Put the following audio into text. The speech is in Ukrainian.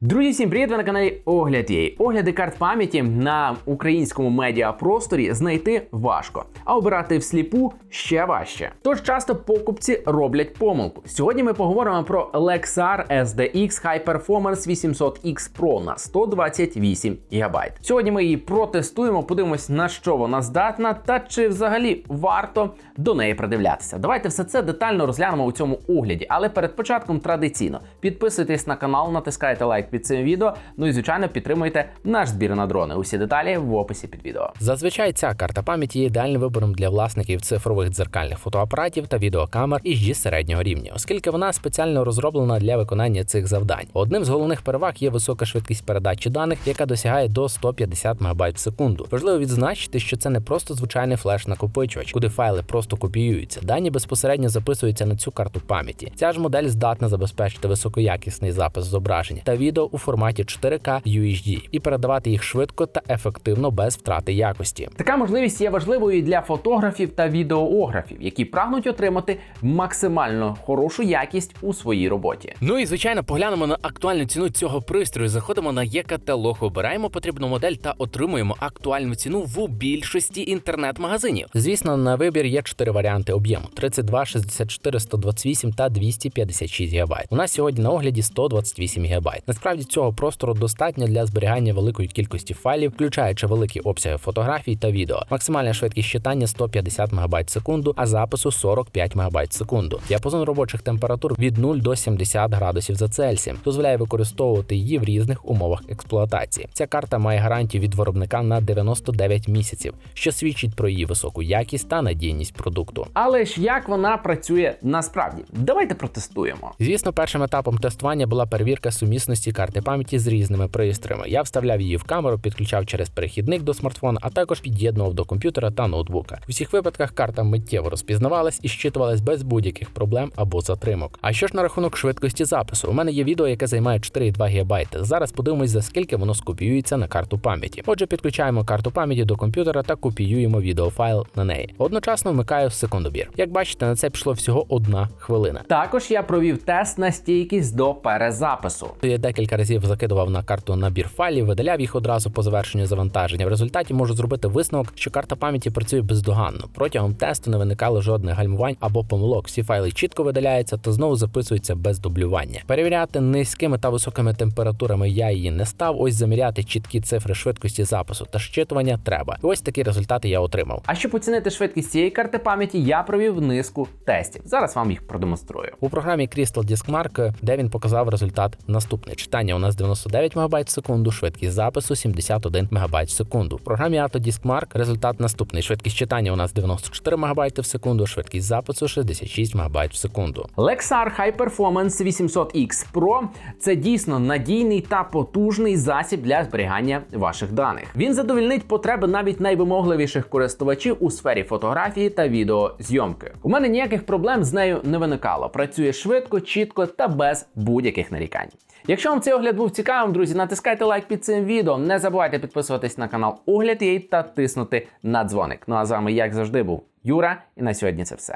Друзі, всім привіт! Ви на каналі Огляд є. Огляди карт пам'яті на українському медіапросторі знайти важко, а обирати всліпу ще важче. Тож часто покупці роблять помилку. Сьогодні ми поговоримо про Lexar SDX High Performance 800X Pro на 128 ГБ. Сьогодні ми її протестуємо, подивимось на що вона здатна та чи взагалі варто до неї придивлятися. Давайте все це детально розглянемо у цьому огляді. Але перед початком традиційно підписуйтесь на канал, натискайте лайк під цим відео. Ну і звичайно підтримуйте наш збір на дрони. Усі деталі в описі під відео. Зазвичай ця карта пам'яті є ідеальним вибором для власників цифрових дзеркальних фотоапаратів та відеокамер G середнього рівня, оскільки вона спеціально розроблена для виконання цих завдань. Одним з головних переваг є висока швидкість передачі даних, яка досягає до 150 МБ в секунду. Важливо відзначити, що це не просто звичайний флеш-накопичувач, куди файли просто копіюються. Дані безпосередньо записуються на цю карту пам'яті. Ця ж модель здатна забезпечити високоякісний запис зображення та відео у форматі 4К UHD і передавати їх швидко та ефективно без втрати якості. Така можливість є важливою і для фотографів та відеографів, які прагнуть отримати максимально хорошу якість у своїй роботі. Ну і звичайно, поглянемо на актуальну ціну цього пристрою. Заходимо на є-каталог, обираємо потрібну модель та отримуємо актуальну ціну в більшості інтернет-магазинів. Звісно, на вибір є чотири варіанти об'єму: 32, 64, 128 та 256 ГБ. У нас сьогодні на огляді 128 ГБ. Насправді цього простору достатньо для зберігання великої кількості файлів, включаючи великі обсяги фотографій та відео. Максимальна швидкість читання 150 МБ в секунду, а запису 45 МБ в секунду. Діапазон робочих температур від 0 до 70 градусів за Цельсієм дозволяє використовувати її в різних умовах експлуатації. Ця карта має гарантію від виробника на 99 місяців, що свідчить про її високу якість та надійність продукту. Але ж як вона працює насправді? Давайте протестуємо. Звісно, першим етапом тестування була перевірка сумісності карти пам'яті з різними пристроями. Я вставляв її в камеру, підключав через перехідник до смартфона, а також під'єднував до комп'ютера та ноутбука. У всіх випадках карта миттєво розпізнавалась і щитувалась без будь-яких проблем або затримок. А що ж на рахунок швидкості запису? У мене є відео, яке займає 4,2 ГБ. Зараз подивимось, за скільки воно скопіюється на карту пам'яті. Отже, підключаємо карту пам'яті до комп'ютера та копіюємо відеофайл на неї. Одночасно вмикаю секундобір. Як бачите, на це пішло всього одна хвилина. Також я провів тест на стійкість до перезапису. Я декілька разів закидував на карту набір файлів, видаляв їх одразу по завершенню завантаження. В результаті можу зробити висновок, що карта пам'яті працює бездоганно. Протягом тесту не виникало жодних гальмувань або помилок. Всі файли чітко видаляються та знову записуються без дублювання. Перевіряти низькими та високими температурами я її не став. Ось заміряти чіткі цифри швидкості запису та щитування треба. І ось такі результати я отримав. А щоб оцінити швидкість цієї карти пам'яті, я провів низку тестів. Зараз вам їх продемонструю. У програмі Crystal Disk Mark, де він показав результат наступний. Читання у нас 99 МБ в секунду, швидкість запису 71 МБ в секунду. В програмі AutoDisk Mark результат наступний. Швидкість читання у нас 94 МБ в секунду, швидкість запису 66 МБ в секунду. Lexar High Performance 800X Pro це дійсно надійний та потужний засіб для зберігання ваших даних. Він задовільнить потреби навіть найвимогливіших користувачів у сфері фотографії та відеозйомки. У мене ніяких проблем з нею не виникало. Працює швидко, чітко та без будь-яких нарікань. Якщо вам цей огляд був цікавим, друзі, натискайте лайк під цим відео. Не забувайте підписуватись на канал Огляд Єй та тиснути на дзвоник. Ну а з вами, як завжди, був Юра, і на сьогодні це все.